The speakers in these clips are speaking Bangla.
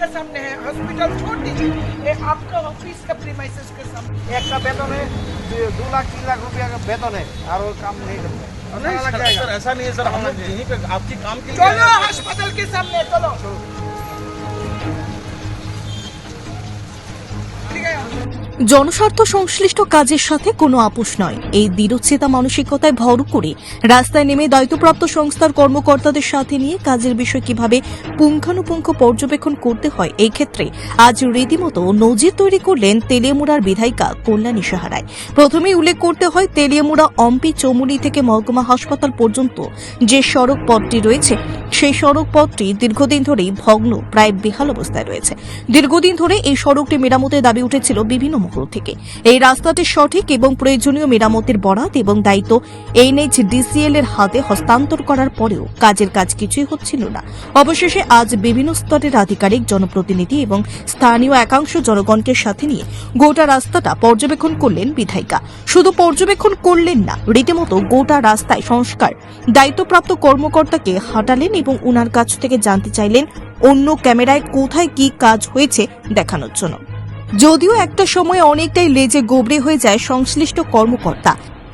के सामने है हॉस्पिटल छोड़ दीजिए। ये आपका ऑफ़िस का प्रीमाइसेस के सामने। एक का वेतन है दो- लाख तीन लाख रुपया का वेतन है और काम नहीं करते। नहीं सर, ऐसा नहीं है सर हम लोग यहीं पे आपकी काम के लिए चलो अस्पताल के सामने चलो। জনস্বার্থ সংশ্লিষ্ট কাজের সাথে কোনো আপোষ নয়। এই দৃঢ়চেতা মানসিকতায় ভর করে রাস্তায় নেমে দায়িত্বপ্রাপ্ত সংস্থার কর্মকর্তাদের সাথে নিয়ে কাজের বিষয় কীভাবে পুঙ্খানুপুঙ্খ পর্যবেক্ষণ করতে হয়, এই ক্ষেত্রে আজ রীতিমতো নজির তৈরি করলেন তেলিয়ামুড়ার বিধায়িকা কল্যাণী সাহারায়। প্রথমেই উল্লেখ করতে হয়, তেলিয়ামুড়া অম্পি চৌমুলি থেকে মহকুমা হাসপাতাল পর্যন্ত যে সড়ক পথটি রয়েছে সেই সড়ক পথটি দীর্ঘদিন ধরেই ভগ্ন, প্রায় বেহাল অবস্থায় রয়েছে। দীর্ঘদিন ধরে এই সড়কটি মেরামতের দাবি উঠেছিল বিভিন্ন মহল থেকে। এই রাস্তাটি সঠিক এবং প্রয়োজনীয় মেরামতের বরাত এবং দায়িত্ব এনএইচডিসিএল এর হাতে হস্তান্তর করার পরেও কাজের কাজ কিছুই হচ্ছিল না। অবশেষে আজ বিভিন্ন স্তরের আধিকারিক, জনপ্রতিনিধি এবং স্থানীয় একাংশ জনগণকে সাথে নিয়ে গোটা রাস্তাটা পর্যবেক্ষণ করলেন বিধায়িকা। শুধু পর্যবেক্ষণ করলেন না, রীতিমতো গোটা রাস্তায় সংস্কার দায়িত্বপ্রাপ্ত কর্মকর্তাকে হাঁটালেন এবং উনার কাছ থেকে জানতে চাইলেন অন্য ক্যামেরায় কোথায় কি কাজ হয়েছে দেখানোর জন্য। যদিও একটা সময় অনেকটাই লেজে গোবরে হয়ে যায় সংশ্লিষ্ট কর্মকর্তা।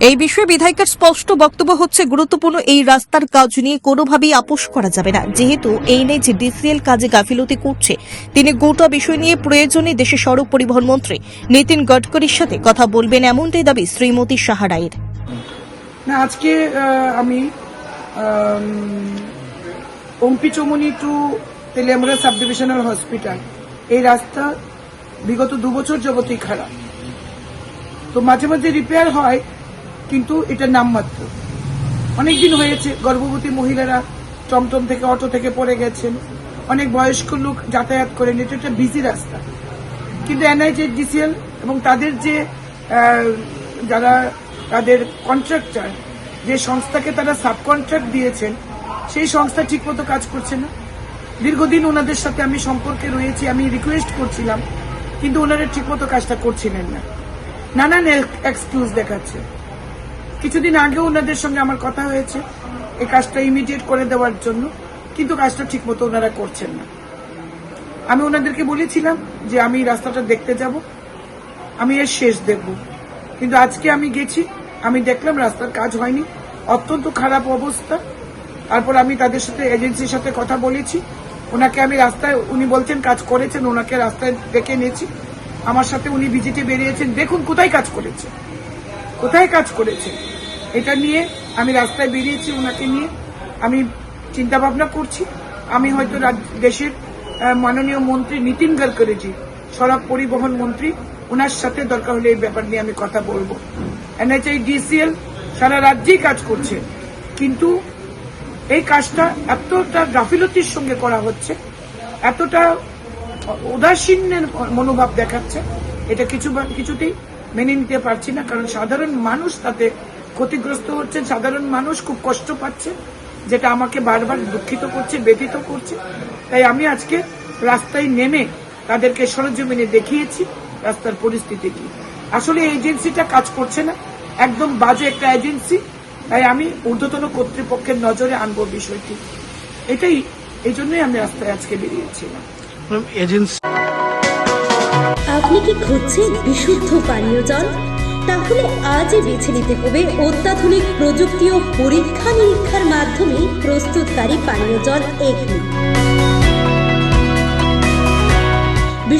এই বিষয়ে বিধায়কের স্পষ্ট বক্তব্য হচ্ছে, গুরুত্বপূর্ণ এই রাস্তার কাজ নিয়ে কোনোভাবেই আপোষ করা যাবে না। যেহেতু এই নেই যে ডিসিএল কাজে গাফিলতি করছে, তিনি গোটা বিষয় নিয়ে প্রয়োজনে দেশের সড়ক পরিবহন মন্ত্রী নীতিন গডকরির সাথে কথা বলবেন, এমনটাই দাবি শ্রীমতী সাহারায়ের আজকে আমি Ompi Chawmanu to Teliamura sub divisional hospital এই রাস্তা বিগত দু বছর যাবতই খারাপ। তো মাঝে মাঝে রিপেয়ার হয়, কিন্তু এটা নামমাত্র অনেকদিন হয়েছে, গর্ভবতী মহিলারা টমটম থেকে, অটো থেকে পড়ে গেছেন। অনেক বয়স্ক লোক যাতায়াত করেন, এটা একটা বিজি রাস্তা। কিন্তু এনআইজেডিসিএল এবং তাদের যে যারা তাদের কন্ট্রাক্টর যে সংস্থাকে তারা সাব কন্ট্রাক্ট দিয়েছেন, সেই সংস্থা ঠিকমতো কাজ করছে না। দীর্ঘদিন ওনাদের সাথে আমি সম্পর্কে রয়েছি, আমি রিকোয়েস্ট করছিলাম, কিন্তু ওনারা ঠিকমতো কাজটা করছিলেন না। নানান এক্সকিউজ দেখাচ্ছে। কিছুদিন আগেও ওনাদের সঙ্গে আমার কথা হয়েছে, এই কাজটা ইমিডিয়েট করে দেওয়ার জন্য, কিন্তু কাজটা ঠিকমতো ওনারা করছেন না। আমি ওনাদেরকে বলেছিলাম যে আমি রাস্তাটা দেখতে যাব, আমি এর শেষ দেখব। কিন্তু আজকে আমি গেছি আমি দেখলাম রাস্তার কাজ হয়নি। অত্যন্ত খারাপ অবস্থা। তারপর আমি তাদের সাথে, এজেন্সির সাথে কথা বলেছি। ওনাকে আমি রাস্তায়, উনি বলছেন কাজ করেছেন, ওনাকে রাস্তায় ডেকে নিয়েছি আমার সাথে উনি ভিজিটে বেরিয়েছেন। দেখুন কোথায় কাজ করেছে। কোথায় কাজ করেছে। এটা নিয়ে আমি রাস্তায় বেরিয়েছি ওনাকে নিয়ে। আমি চিন্তা ভাবনা করছি। আমি হয়তো দেশের মাননীয় মন্ত্রী নীতিন গডকরিজি, সড়ক পরিবহন মন্ত্রী, ওনার সাথে দরকার হলে এই ব্যাপার নিয়ে আমি কথা বলব। এনএচআই, ডিসিএল সারা রাজ্যেই কাজ করছে। কিন্তু এই কাজটা এতটা গাফিলতির সঙ্গে করা হচ্ছে, এতটা উদাসীনের মনোভাব দেখাচ্ছে, এটা কিছু কিছুতেই মেনে নিতে পারছি না, কারণ সাধারণ মানুষ তাতে ক্ষতিগ্রস্ত হচ্ছেন, সাধারণ মানুষ খুব কষ্ট পাচ্ছে, যেটা আমাকে বারবার দুঃখিত করছে, ব্যথিত করছে। তাই আমি আজকে রাস্তায় নেমে তাদেরকে সরজমিনে দেখিয়েছি, রাস্তার পরিস্থিতি কি। আসলে এজেন্সিটা কাজ করছে না। একদম বাজে একটা এজেন্সি। তাই আমি ঊর্ধ্বতন কর্তৃপক্ষের নজরে আনব বিষয়টি। এটাই এই জন্যই আমি রাস্তায় আজকে বেরিয়েছিলাম। আপনি কি খুঁজছেন বিশুদ্ধ পানীয় জল? তাহলে আজই বেছে নিতে হবে অত্যাধুনিক প্রযুক্তি ও পরীক্ষা নিরীক্ষার মাধ্যমে প্রস্তুতকারী পানীয় জল এগনি